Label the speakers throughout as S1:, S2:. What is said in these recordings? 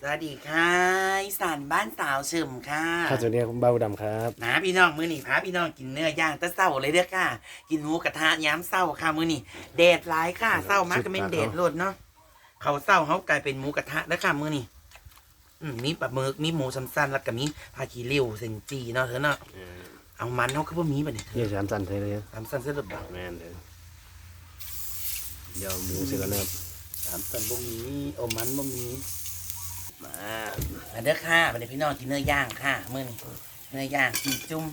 S1: สวัสดีค่ะอีสานบ้านสาวเฉิมค่ะ
S2: ข้าวตัวนี้ผมเบาดำครับ
S1: นะพี่น้องมื้อนี้พาพี่น้องกินเนื้อย่างแตะเศร้าเลยเด้อค่ะ กินหมูกระทะย้ำเศร้าค่ะมื้อนี้แดดร้ายค่ะเศร้ามากก็เป็นแดดโลดเนาะเขาเศร้าเขากลายเป็นหมูกระทะแล้วค่ะมื้อนี้อืมมีปลาหมึกมีหมูสั้นๆแล้วก็มีผักขี้ริ้วเซนจีเนาะเถอะเนาะเอามันเขาก็บ่มีบัดนี้
S2: เยี่ยสามสันเลยเลย
S1: สามสั้นเส้นรถบัก
S2: แม่นเลยเดี๋ยวหมูเสร็จแล้วนะครับ
S1: สามสั้นบ่มีโอามันบ่มี มาอันเด้อค่ะบัดนี้พี่น้องกินเนื้อย่างค่ะมื้อนี้เนื้อย่างสีจุ่ม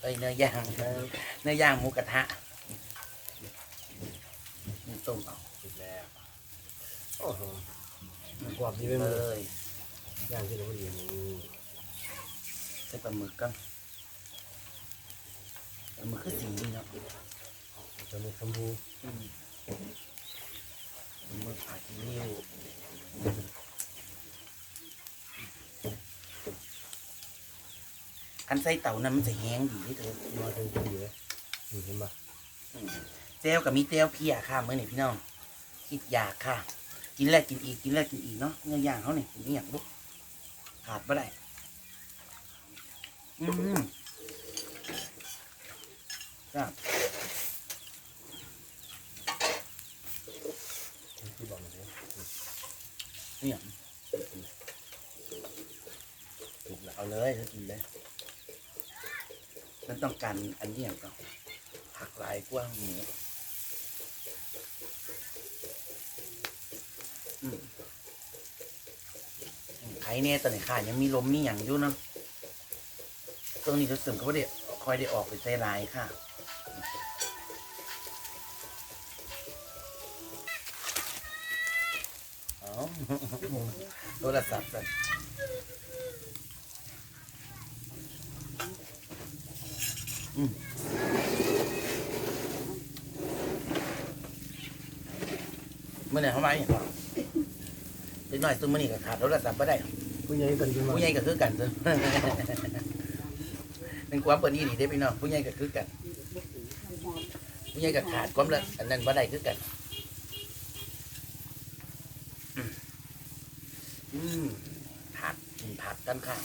S1: เอ้ยเนื้อย่างเนื้อย่างหมูกระทะนี่ต้มเอา
S2: สุดแล้วโอ้โหกรอบดีไปหม
S1: เล
S2: ด
S1: ย
S2: ย่างที่เราไม่ดี
S1: ใส่ปลาหมึกกันปลาหมึกคือสีนี่เนาะ
S2: จะมีชมพู
S1: อืมปลาหมึกผัดซีอิ๊ว อันใส่เต่านั้นมันจะแห้งดีที่เธอ
S2: มาถึงที่อยู่เลยนี่เห็นปะ
S1: เจลกับมีเจลเพียค่ะเมื่อนี่พี่น้องคิดอยากค่ะ กินแล้วกินอีกกินแล้วกินอีกเนาะเนื้อย่างเขาเนี่ยนี่อย่างลูกขาดไม่ได้อืมครับ
S2: ที่บอกมาเลย
S1: นี่อย่างเอาเลยกินเลย ฉันต้องการอันนี้อย่างก่อนผักหลายกว้างหมูอืมไข่เนี่ยตอนนี้ค่ะยังมีลมมีอย่างอยู่นะตรงนี้จะเสริมก็ไม่ได้คอยได้ออกไปใส่ลายค่ะอ๋อโทรศัพท์กันอืม เมื่อไหร่เขามาอย่างไรเด็กน้อยตัวมื่อนี้ก็ขาดโทรศัพท์ไม่ได้
S2: ผู้ใหญ่กันขึ้นมา
S1: ผู้ใหญ่ก็คือกันตัวเป็นความเปิดนี่ดีได้อพี่น้องผู้ใหญ่ก็คือกันผู้ใหญ่ก็ขาดความละอันนั้นบ่ได้คือกันอืมอืมผักกินผักกันค่ะ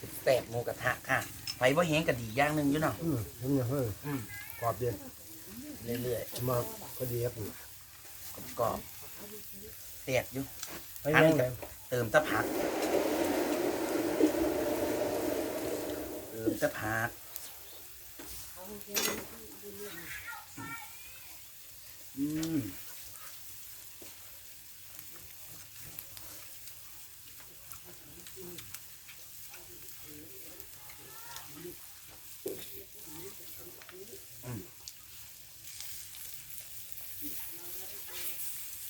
S1: สิบแปดหมูกระทะค่ะ ไฟบ่แห้งก็ดีอย่างหนึ่งอยู่เนาะ
S2: อืมทำอย่างเฮ้ย
S1: อืม
S2: กรอบดี
S1: เรื่อย
S2: มาก็ดีครับ
S1: ๆกรอบๆแตกอยู่
S2: ไปแย่งเลย
S1: เติมตะผัก เติมตะผักอืม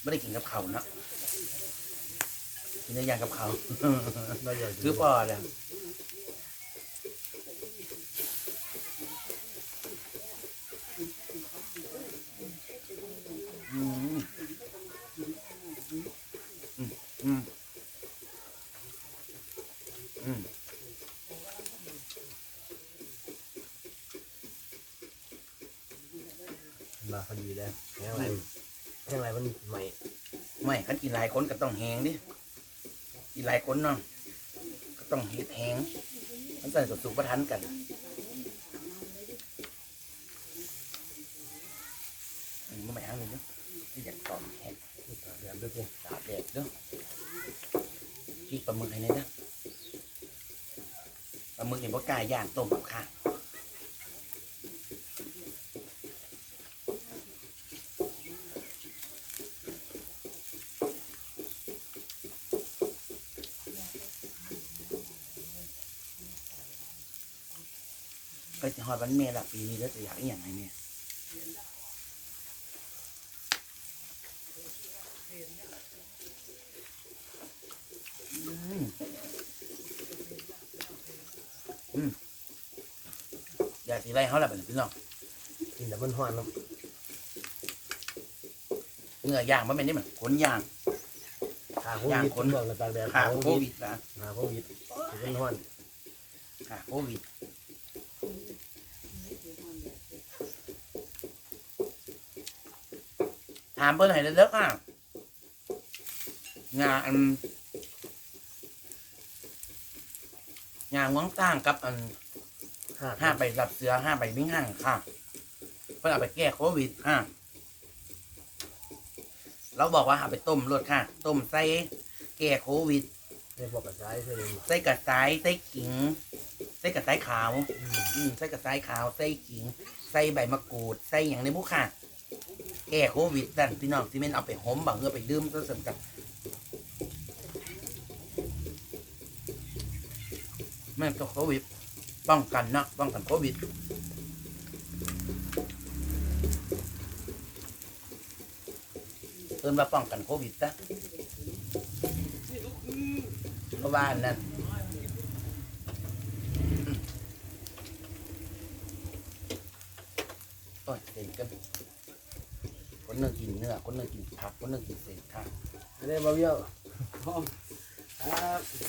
S1: ไม่ได้กินกับเขาวเนอะกินได้ยังกับเขาว
S2: ได้ใหญ่
S1: คือพอแล้วอืมอืมอืมอืม
S2: มาพอดีแล้วแห้งไรแห้งไรมันใหม่
S1: ไม่คัน กินหลายคนก็ต้องแหงดิกินหลายคนเนาะก็ต้องเห็ดแหงมันใส่สุกประทันกันอืมมันไม่ห้างเลยเนาะที่อยากตอมแหง
S2: แดดด้วยสิ
S1: ตากแดดเด้อพี่ปลาหมึกให้หน่อยเด้อปลาหมึกนี่บ่กล้าย่างต้มกับข้าว อดวันแม่ละปีนี้แล้วจะอยากอีหยังให้แม่อืมอืมอยากสิไล่เขาละเป็นพี่น้อง
S2: กินแต่มันห้อนแล้ว
S1: เนื้อย่างมันเป็นนี่มันขนย่าง
S2: ขาโควิดคนบอกเลยตากแดด
S1: ขาโควิดนะ
S2: ขาโควิดมันห้อน
S1: ขาโควิด ถามเพิ่นให้เลิกอะงานงานวังตั้งกับอัน
S2: ห้า
S1: ใบรับเสือห้าใบวิ่งห่างค่ะเพื่อเอาไปแก้โควิดค่ะเราบอกว่าเอาไปต้มรสค่ะ ต้มใส่แก้โควิด
S2: ใส่กระสายใส่
S1: กระสายใส่ขิงใส่กระสายขาว
S2: อืม
S1: ใส่กระสายขาว ใส่ขิง ใส่ใบมะกรูด ใส่อย่างในพวกค่ะ แก้โควิดนั่นพี่น้องที่ม่นเอาไปหอมบังเงือไปดื่มก็สำคัญแม่ก็โควิดป้องกันนะป้องกันโควิดเอิ้นว่าป้องกันโควิดนะเพราะว่านนั่นอืมโอ้ยเส้นกันคน หนึงกินเนื้อคนหนึงกินผักคนหนึงกินเส้นค่ะ
S2: อันนี้บ่เบี้ยวพร้อมครับสวั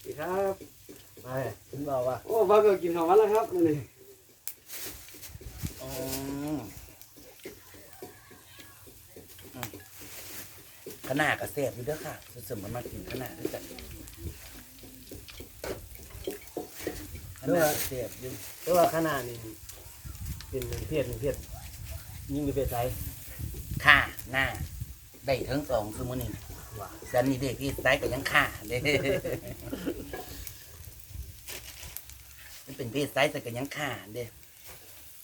S2: สดีครับไปคุณบอกว่า
S3: โอ้ฟ้าก็กินของวันแล้วครับมื้อนี่
S1: อ๋ออืมขนาดกระเสบอยู่เด้อค่ะเสริมๆมันมากินขนาดด้วยกันขนาดกระเสบอยู่
S2: แต่ว่าขนาดนี้เป็นหนึ่งเพศหนึ่งเพศยิ่งเป็นเพศไซ
S1: ค่า หน้า ได้ทั้งสองคือมื้อนี้
S2: ว่า
S1: สันนี่เด็กที่ได้ก็ยังค่าเด้มันเป็นเพศไซส์แต่ก็ยังค่าเด้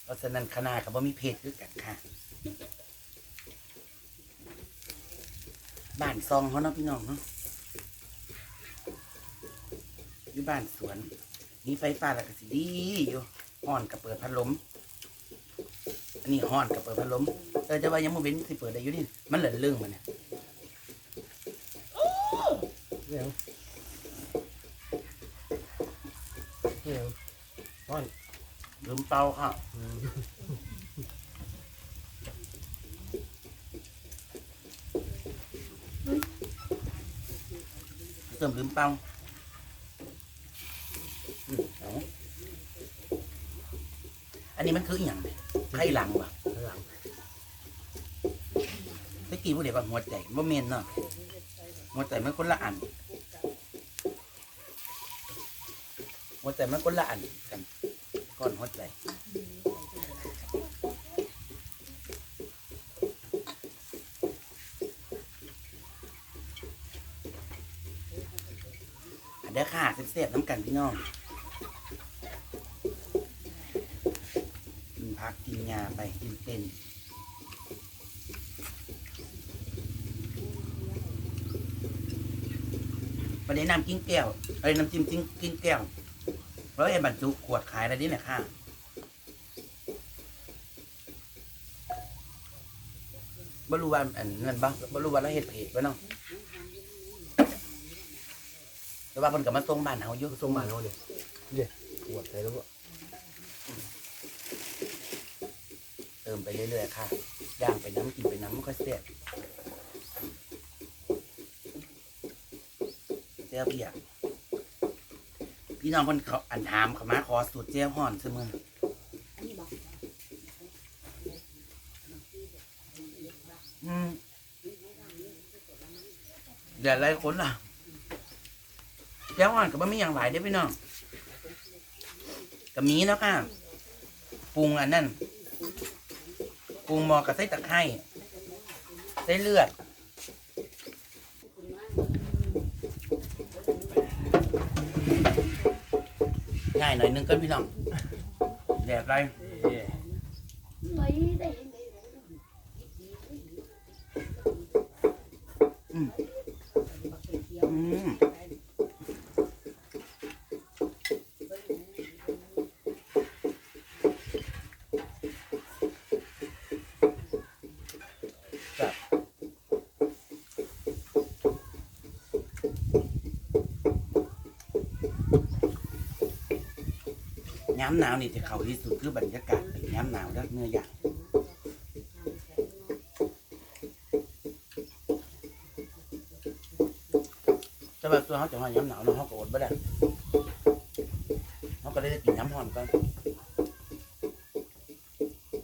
S1: เพราะฉะนั้นขนาดกับว่ามีเพศคือกันค่ะบ้านซองเขาเนาะพี่น้องเนาะอยู่บ้านสวน มีไฟฟ้าแล้วก็สิดีอยู่ห้อนกับเปิดพัดลม อันนี้ห้อนกับเปิดพัดลมเออจะว่ายังไม่เว้นสิเปิดได้อยู่นี่มันเหลือเรื่องมันเนี่ย
S2: เรื่องเรื่องต้อน
S1: ลืมเตาค่ะ
S2: อืม
S1: เติมลืมเตาอืมเอาอันนี้มันคืออหย่างเนี่ย ไข่หลังว่ะ
S2: ข้างหลัง
S1: ตะกี้ผู้เด็กว่าหัวใจว่าเมนเนาะหัวใจมันคนละอันหัวใจมันคนละอันกันก้อนหัวใจอันเด้อค่ะเสียบๆน้ำกันพี่น้อง กินพักกินยาไปกินเป็นประเด็นน้ำกิ้งแก้วเอ้ยน้ำจิ้มจิ้งกิ้งแก้วแล้วไอ้บรรจุขวดขายอะไรนี่เนี่ยค่ะบรู้ว่าอันนั้นบ้างบรู้ว่าเราเห็ดเพจบ้เนาะแต่ว่าเพิ่นกับมาส่งบ้านเฮาอยู่
S2: ส่งมาเขาเนี่ยเนี่ยปวดใจแล้วก็
S1: เติมไปเรื่อยๆค่ะย่างไปน้ำกินไปน้ำมันก็เสียบเจ้าพี่อะพี่น้องคนเขาอันถามเขามาขอสูตรเจ้าห่อนเสมออืมเดี๋ยวอะไรคนล่ะเจ้าอ่อนกับไม่มีอย่างหลายได้พี่น้องกับมีแล้วค่ะปรุงอันนั้น ปรุงหมอกับไส้ตะไคร้ไส้เลือดง่ายหน่อยนึงก็พี่น้องแดดไร
S2: เอ๊ะ
S1: ย้ำหนาวนี่จะเขาที่สุดคือบรรยากาศเป็นย้ำหนาวแล้วเนื้อย่างแต่ว่าตัวเขาจะว่าย้ำหนาวเนาะเขาก็อดไม่ได้เขาก็เลยได้กินย้ำห่อนก่อน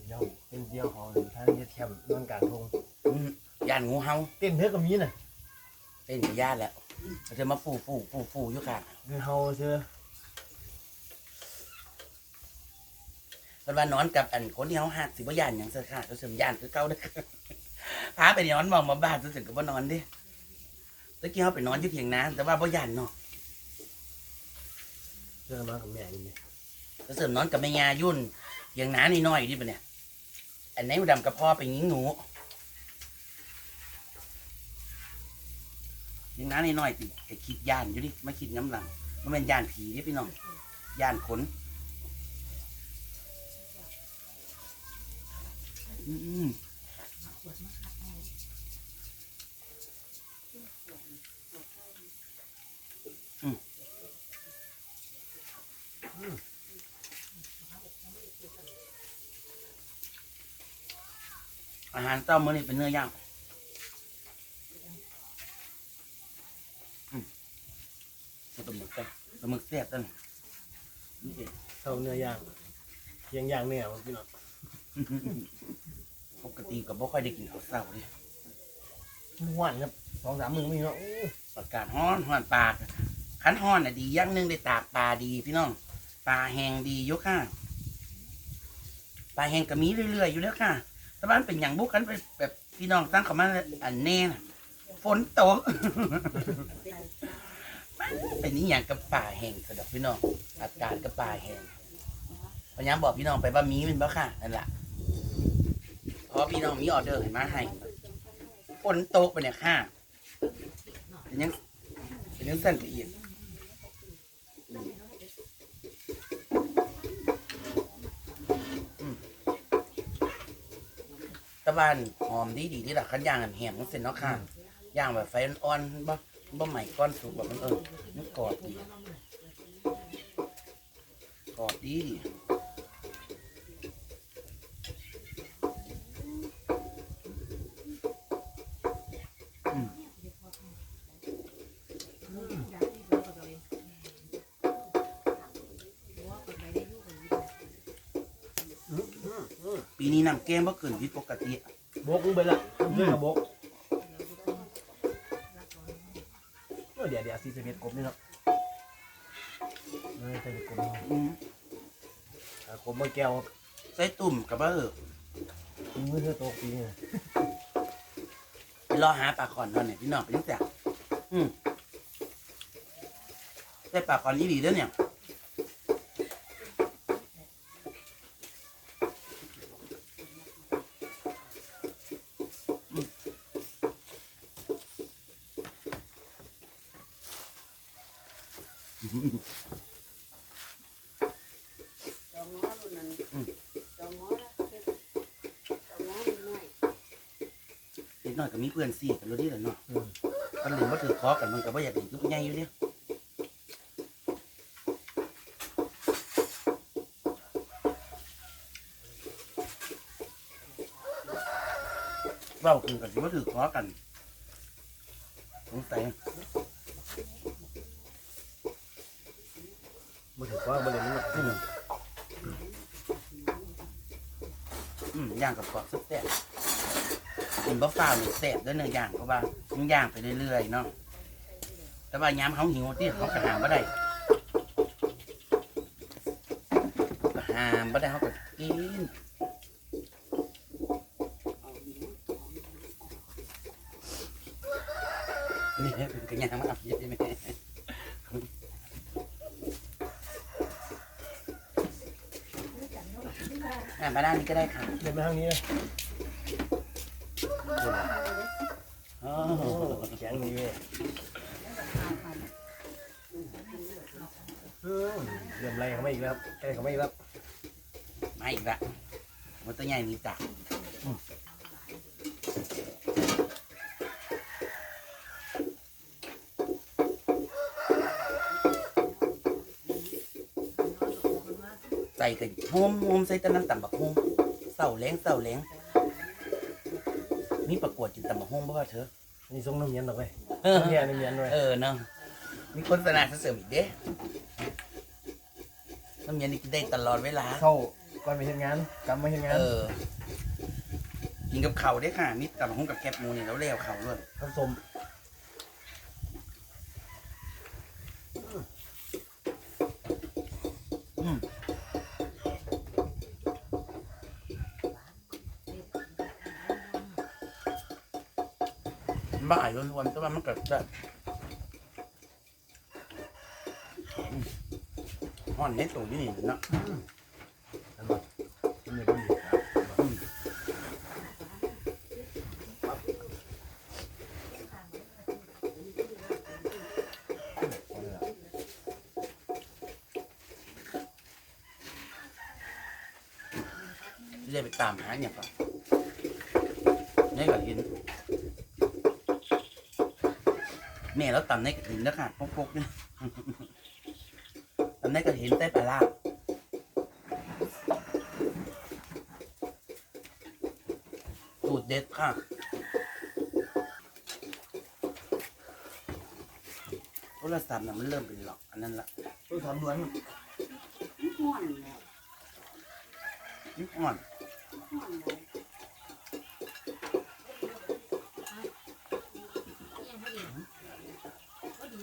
S2: เดี๋ยวเป็นเดียวของทางยึดแคมป์นอนกลางทง
S1: อืมย่านงูเห่า
S2: เต้นเท่ากับมีน่ะ
S1: เป็นกับย่านแล้วเขาจะมาฟูฟูฟูฟูอยู่ค่ะ
S2: คือเฮาเชื่อ
S1: เพิ่นว่านอนกับอันคนที่เฮาหักสิบ่ย่านหยังซะค่ะก็เสริมย่านคือเก่าเด้อพาไปนอนมองมาบ้านรู้สึกก็บ่นอนเด้ตะกี้เฮาไปนอนอยู่เถียงนาแต่ว่าบ่ย่านเนาะ
S2: เรื่องน้องกับแม่นี่นี่
S1: ก็เสริมนอนกับแม่ยายุ่นเถียงนานี่น้อยอยู่ดิปะเนี่ยอันไหนดำกับพ่อไปยิงหนูเถียงนานี่น้อยติแต่คิดย่านอยู่ดิมาคิดน้ำหลังมันเป็นย่านผีนี่พี่น้องย่านขน อาหารเจ้ามื้อนี้เป็นเนื้อย่างอืมเอาปลาหมึกไปปลาหมึกแซ่บตั้งนี่เอง
S2: เท่าเนื้อย่างเคียงย่างเนื้อพี่น้อง
S1: ปกติก็บ่ค่อยได้กินข้าวเช้าเลย
S2: หวานครับสองสามมือพี่น้ออู้
S1: อากาศร้อนร้อนปากคันร้อนน่ะดีอย่างหนึงได้ตากปลาดีพี่น้องปลาแห้งดียกค่ะปลาแห้งก็มีเรื่อยๆอยู่แล้วค่ะแต่ว่านเป็นอย่างบุกกันไปแบบพี่น้องตั้งเขามาอันแน่นะฝนตกเป็นนี่อย่างกับป่าแห้งกระดอกพี่น้องอากาศกับป่าแห้งพยายามบอกพี่น้องไปว่ามีเป็นบ้าค่ะนั่นแหละ เพราะพี่น้องมีออเดอร์ให้มาให้ฝนตกไปเนี่ยค่ะเป็นยังเป็นยังสั่นไปอีกอืมตะวันหอมดีดีที่หลักขันยางอันแหมมันเสร็จเนาะค่ะย่างแบบไฟอ่อนบ่บ่ใหม่ก้อนสุกแบบมันเออมันกรอบดีกรอบดี นี้น้ำแก้มบ่เกินผิดปกติ
S2: บกลงไปละเพื่อนกับบกเออเดี๋ยวเดี๋ยวซีเซเมตกบนี่เนาะเออใส่กบเนาะ
S1: อืม
S2: อ่ากบมาแก้ว
S1: ใส่ตุ่มกับเบอร์
S2: มือเธอโตกปีนี่
S1: ไปรอหาปลาคอนตอนไหนพี่น้องไปตั้งแต่อืมได้ปลาคอนยี่ดีเด้อเนี่ย
S4: จองง้อรุ่นนั้นจองง้อแล้วจองง้อรุ่นน้อย
S1: เด็กน้อยก็มีเพื่อน สี่กันรู้ดีแหละเนาะ
S2: อั
S1: นเล่นว่าถือคอกันมันก็บ่อยากเห็นยุบใหญ่อยู่เด้เว้าคือกันสิว่าถือคอกันสงสัย
S2: มาถึงว่ามาเรียนนี่เนาะ
S1: อืมอย่างกับกรอบแซ่บ กินบะฟ้าวนี่แซ่บด้วยเนื้อย่างเพราะว่ามันย่างไปเรื่อยๆเนาะแต่ว่ายามเขาหิวที่เขากระหามบ่ได้กระหามบ่ได้เขาก็กินนี่เป็นกระยางมาอับเยอะไหมอ่ามาด้านนี้ก็ได้ค่ะ
S2: เดินมาทางนี้เลย
S1: อ๋อ
S2: โอ้ แข็งนี่เว้ยเออเริ่มไล่เขาไม่อีกแล้วใกล้เขาไม่อีกแล้ว
S1: มาอีกละมันตัวใหญ่นี่จ้ะอืมใส่กันโฮมโฮมใส่แตะน้ำต่ำบักโฮมเศร้าแรงเศร้าแรงมีประกวดกินต่ำบักโฮมบ่ว่าเธอ
S2: นี่ส่งน้ำเย็นออกไป
S1: เออ
S2: น้ำเย็นน้ำเย็นด้วย
S1: เออเนาะมีโฆษณาเสริมอีกเด้น้ำเย็นนี่กินได้ตลอดเวลา
S2: เข้าก่อนไปเห็นงานกลับมาเห็นงาน
S1: เออ กินกับเขาวได้ค่ะมีกับหุ้งกับแคบหมูนี่แล้วเลี้ยวเขาด้วย
S2: ผสม
S1: อืม บ่ายล้วนๆแต่ว่ามันเกิดแบบห่อนในตัวนี่นี่เนาะ
S2: อันนั้นกินไม่ดีครับ
S1: เรียกไปตามหาอย่างก่อนนี่ก็เห็น แม่เราตำในกระถินแล้วค่ะพกๆนี่ตำในกระถินใต้ปลาร้าสูตรเด็ดค่ะโทรศัพท์น่ะมันเริ่มเป็นหลอกอันนั้นละ
S2: ต้องทำด้วย
S4: ม่วนแล้ว
S1: นิดอ่อน
S4: ม่วน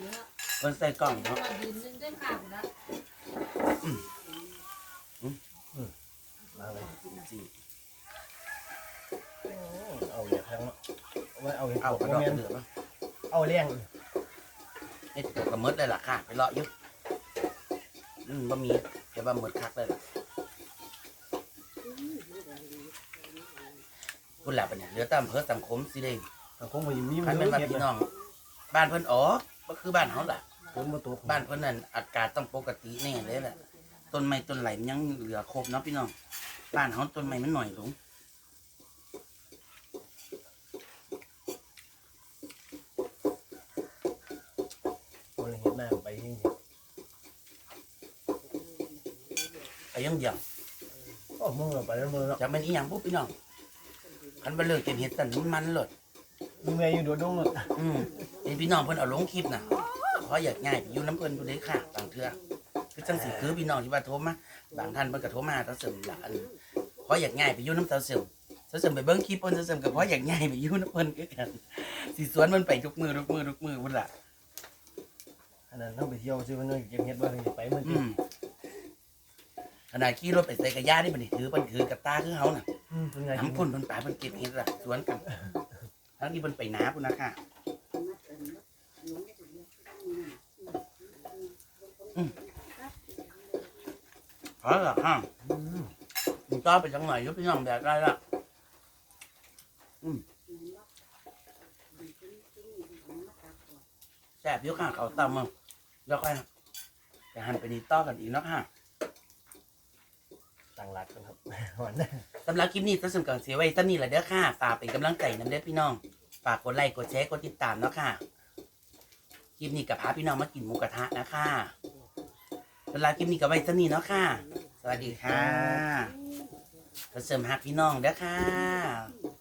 S4: แล้ว
S1: คนใส่กล่องเนาะ
S2: มาเลย
S1: สิ
S2: เอาอย่างทั้งเอาไว้เอาเห็ด
S1: เอา
S2: เอา
S1: กระดอกเหลือปะ
S2: เอาเลี้ยง
S1: เอ็ดตัวกระมดเลยล่ะค่ะ ไปเลาะอยุอืมบะมีแต่บะหมดคักเลยล่ะคุณหลับไปเนี่ยเหลือแตามเพิ่สังคมสิเด้
S2: แต่คงไม่มี
S1: คันเป็นบ้านพี่น้อง บ้านเพิ่นอ๋อ ก็คือบ้านเขาล่ะ
S2: ฝนมาตก
S1: บ้านเพิ่นนั่นอากาศต้องปกติแน่เลยแหละต้นไม้ต้นไหลมันยังเหลือครบเนาะพี่น้องบ้านเขาต้นไม้มันหน่อยลง
S2: คนเห็ดหน้าไปยิ่ง
S1: ไอ้ยังเดียว
S2: โอ้มึงเราไปแล้วมึงเนาะ
S1: จะเป็นอีหยังปุ๊บพี่น้องคันบ่เลิกเก็บเห็ดตันมันมันเลย
S2: มึงแม่อยู่โดดดงเลย
S1: อืมเห็นพี่น้องเพิ่นเอาลงคลิปน่ะขออยากง่ายไปอยู่น้ำเพิ่นผู้ใดค่ะบางเทื่อคือจังสิคือพี่น้องที่ว่าโทรมาบางท่านเพิ่นก็โทรมาตาเสริมละอันขออยากง่ายไปอยู่น้ำตาเสริมตาเสริมไปเบิ่งคลิปเพิ่นตาเสริมก็ขออยากง่ายไปอยู่น้ำเพิ่นคือกันสิสวนมันไปทุกมือทุกมือทุกมือพุ่นล่ะ
S2: อันนั้นต้องไปเที่ยวซื้อมันเก็บเห็ดว่าจะไปมัน
S1: อืมขนาดขี่รถไปใส่กระยานี่มันนี่ถือเพิ่นถือกับตาคือเฮาน่ะ
S2: อืมเป็นไง
S1: น้ำพุ่นเพิ่นป่าเพิ่นเก็บเห็ดล่ะสวนกัน ทั้งที่เพิ่นไปน้าพุ่นนะค่ะพอแล้วค่ะ
S2: อืม
S1: มันก็ไปจังหน่อยยุบพี่น้องแบบได้ละแซ่บยุค่ะเขาตำมึงแล้วค่อยจะหันไปนี่ต่อกันอีกนะค่ะ
S2: ต่างหลักกันครับหวานนะ
S1: สำหรับคลิปนี้ก็สมกับเสียไว้ตั้นี้แหละเด้อค่ะ ฝากเป็นกำลังใจนำเด้อพี่น้อง ฝากกดไลค์ กดแชร์ กดติดตามเนาะค่ะ คลิปนี้กับพาพี่น้องมากินหมูกระทะนะคะสำหรับคลิปนี้กับไว้ตั้นี้เนาะค่ะ สวัสดีค่ะก็เสริมหักพี่น้องเด้อค่ะ